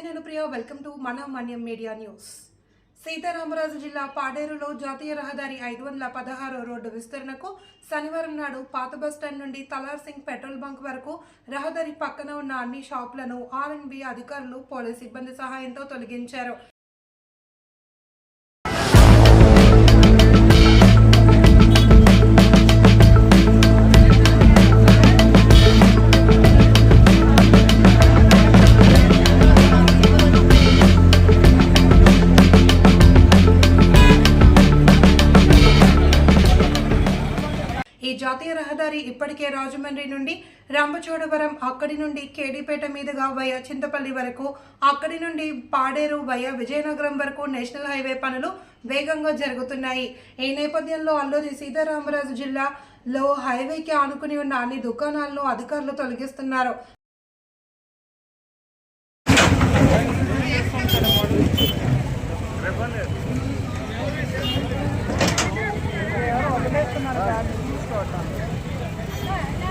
నమస్తే నేను ప్రియ welcome to మన మన్యం మీడియా న్యూస్. సీతారామరాజు జిల్లా పాడేరులో జాతీయ రహదారి ఐదు వందల పదహారు రోడ్డు విస్తరణకు శనివారం నాడు పాత బస్టాండ్ నుండి తలార్ సింగ్ పెట్రోల్ బంక్ వరకు రహదారి పక్కన ఉన్న అన్ని షాపులను ఆర్ఎన్బి అధికారులు పోలీస్ సిబ్బంది సహాయంతో తొలగించారు. జాతీయ రహదారి ఇప్పటికే రాజమండ్రి నుండి రంపచోడవరం అక్కడి నుండి కేడీపేట మీదుగా వయ చింతపల్లి వరకు అక్కడి నుండి పాడేరు వయా విజయనగరం వరకు నేషనల్ హైవే పనులు వేగంగా జరుగుతున్నాయి. ఈ నేపథ్యంలో అల్లూరి సీతారామరాజు జిల్లాలో హైవేకి ఆనుకుని ఉన్న అన్ని దుకాణాలను అధికారులు తొలగిస్తున్నారు.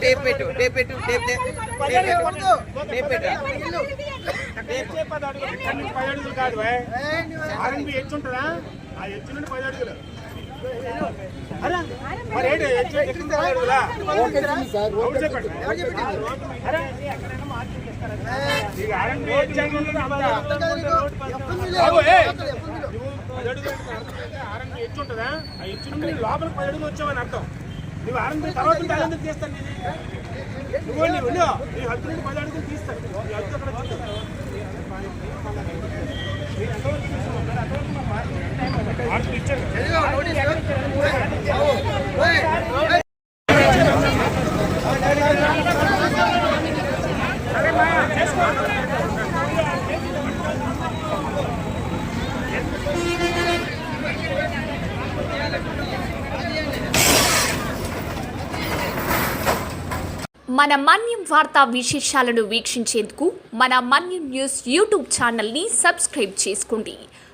టేప్ పెట్టు టేప్ పెట్టు టేప్ టేప్ పెట్టు పది అడుగులు కాదు ఆర్ఎన్బి ఉంటుందా ఆ ఎత్తు నుండి పది అడుగులు. అరే, పది అడుగులు నుండి లోపలికి వచ్చావని అర్థం నువ్వు తర్వాత ఎందుకు తీస్తాను నువ్వు నువ్వు నీ హద్దు నుండి పది అడుగులు తీస్తాను నీ హద్దు అక్కడ మన మన్యం వార్తా విశేషాలను వీక్షించేందుకు మన మన్యం న్యూస్ యూట్యూబ్ ఛానల్ని సబ్స్క్రైబ్ చేసుకోండి.